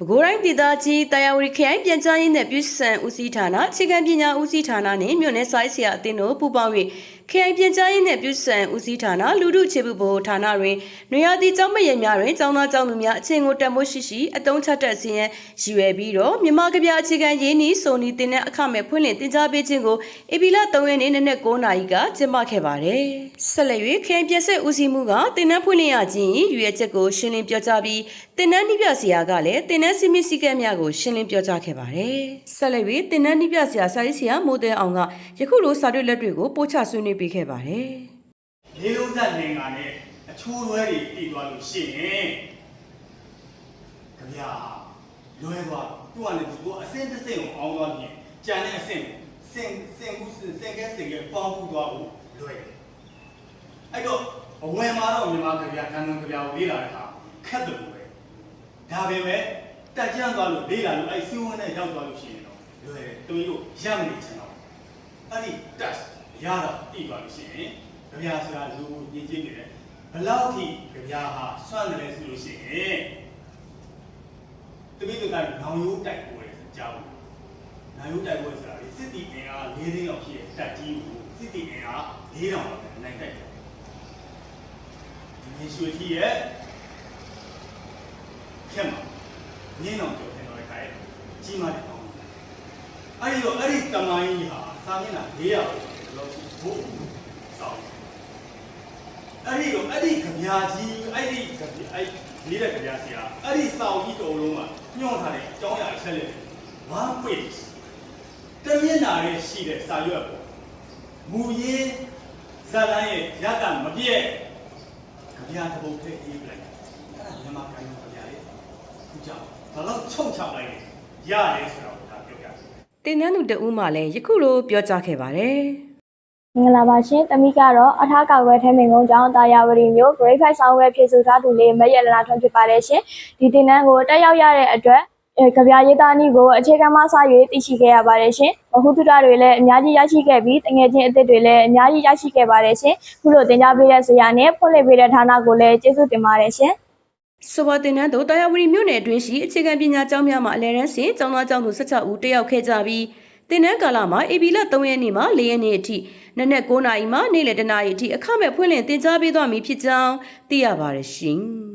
ပဲခူးတိုင်းဒေသကြီးတာယာဝတီခရိုင်ပြန်ကြားရေးနဲ့ပြည်စံဦးစီးဌာနအခြေခံပညာဦးစီးဌာနနဲ့မြို့နယ်စာရေးဆရာအသင်းတို့ပူးပေါင်း၍ခရိုင်ပြန်ကြားရေးနဲ့ပြည်စံဦးစီးဌာနလူထုခြေပုဗဟိုဌာနတွင်နွေရာသီကျောင်းမရေများတွင်ကျောင်းသားကျောင်းသူများအချင်းကိုတက်မိုးရှိရှိအတုံးချက်တက်စီရင်ရည်ရွယ်ပြီးတော့မြန်မာကဗျာအခြေခံရင်းနှီးစုံနီတင်တဲ့အခမဲ့ဖွင့်လှစ်တင် जा ပေးခြင်းကိုဧပြီလ3ရက်နေ့နနက်9:00နာရီကကျင်းပခဲ့ပါတယ်။ဆက်လက်၍ခရိုင်ပြန်ဆက်ဦးစီးမှုကတင်နန်းဖွင့်လှစ်ရခြင်းရည်ရွယ်ချက်ကိုရှင်းလင်းပြောကြားပြီးတင်နန်းနှိပြဆရာကလည်းတင်နန်းစီမီစီကဲများကိုရှင်းလင်းပြောကြားခဲ့ပါတယ်။ဆက်လက်၍တင်နန်းနှိပြဆရာစာရေးဆရာမိုးတဲအောင်ကယခုလိုစာတွေ့လက်တွေကိုပို့ချဆွေးနွေးပေးခဲ့ပါတယ်။လေးလုံးသက်လင်ကနဲ့အချိုးလွဲတွေပြီးသွားလို့ရှိရင်ကြဗျာလွဲသွားသူ့ကနေသူကအစင်းတစ်စင်းကိုအောင်းသွားပြင်ကြံတဲ့အစင်းကိုစင်စင်ဘူးစင်စင်ကဲစင်ကဲပေါင်းဘူးသွားဖို့လွဲတယ်အဲ့တော့အဝင်မှာတော့မြန်မာကြဗျာကံကွန်ကြဗျာကိုလေးလာတဲ့အခါခက်တယ်လို့ပဲဒါပေမဲ့ တက်ကြမ်းသွားလို့လေးလာလို့အဲ့စီးဝန်းနဲ့ရောက်သွားလို့ရှိရင်တော့လွယ်တယ်သူတို့ရမနေချင်တော့အဲ့ဒီ test ရတော့ပြီးသွားလို့ရှိရင်ကြပြာဆိုတာလူကိုညင်ချင်းနေတယ်ဘလောက်ထိကြပြာဟာစွန့်တယ်ဆိုလို့ရှိရင်တပိတုကနောင်ရိုးတိုက်ပွဲကြောင်းနောင်ရိုးတိုက်ပွဲဆိုတာစစ်တီအင်အား၄သိန်းလောက်ရှိတဲ့တက်ကြီးကိုစစ်တီအင်အား၄000လောက်နဲ့နိုင်တိုက်တယ်ဒီရွှေထီရဲ့ခင်မှာ ငင်းအောင်ပြောတယ်တော့ခိုင်ကြီးမားတယ်ပေါ့အဲ့ဒီတော့အဲ့ဒီတမိုင်းကြီးဟာစာမျက်နှာ400လောက်ရှိဖို့စောင်းအဲ့ဒီတော့အဲ့ဒီကြပြာကြီးအဲ့ဒီကြပြအဲ့လေးတဲ့ကြပြာဆရာအဲ့ဒီစောင်ကြီးတော်လုံးကညှော့ထားတဲ့အကြောင်းအရာအချက်လက်1 page တမျက်နှာရဲ့ရှိတဲ့စာရွက်ပေါ့မူရင်းဇာတ်လမ်းရဲ့ရတမပြည့်ကြပြာတစ်ပုဒ်ထည့်ရေးပလိုက်အဲ့ဒါမြန်မာကံကြပြာရဲ့ခု ကြောင့်ဘာလို့ချုပ်ချလိုက်လဲရတယ်ဆိုတော့ဒါပြောပြတယ်တင်နန်းသူတဦးမှလည်းယခုလိုပြောကြားခဲ့ပါတယ်မင်္ဂလာပါရှင်တမိကတော့အထားကောက်ွယ်ထဲမင်ကုန်းကျောင်းတာယာဝတီမြို့ grade 5ဆောင်းဝဲဖြည့်ဆို့ထားသူလေးမရက်လနာထွန်းဖြစ်ပါတယ်ရှင်ဒီတင်နန်းကိုတက်ရောက်ရတဲ့အတွက်အဲကြပြရေးသားနည်းကိုအခြေခံမှစ၍သိရှိခဲ့ရပါတယ်ရှင်မဟုတုတတွေလည်းအများကြီးရရှိခဲ့ပြီးတငယ်ချင်းအသစ်တွေလည်းအများကြီးရရှိခဲ့ပါတယ်ရှင်ခုလိုတင် जा ပေးတဲ့ဆရာနဲ့ဖွင့်လှစ်ပေးတဲ့ဌာနကိုလည်းကျေးဇူးတင်ပါတယ်ရှင် ဆိုပါတင်နန်းတို့တာယာဝတီမြို့နယ်အတွင်းရှိအခြေခံပညာကျောင်းများမှာအလဲတန်းစဉ်ကျောင်းသားကျောင်းသူ16ဦးတက်ရောက်ခဲ့ကြပြီးတင်နန်းကာလမှာ AB လ3ရက်နေ့မှ4ရက်နေ့အထိနနက်9:00နာရီမှနေ့လယ်10:00နာရီအထိအခမဲ့ဖွင့်လှစ်တင် जा ပေးသွားမည်ဖြစ်ကြောင်းသိရပါတယ်ရှင်။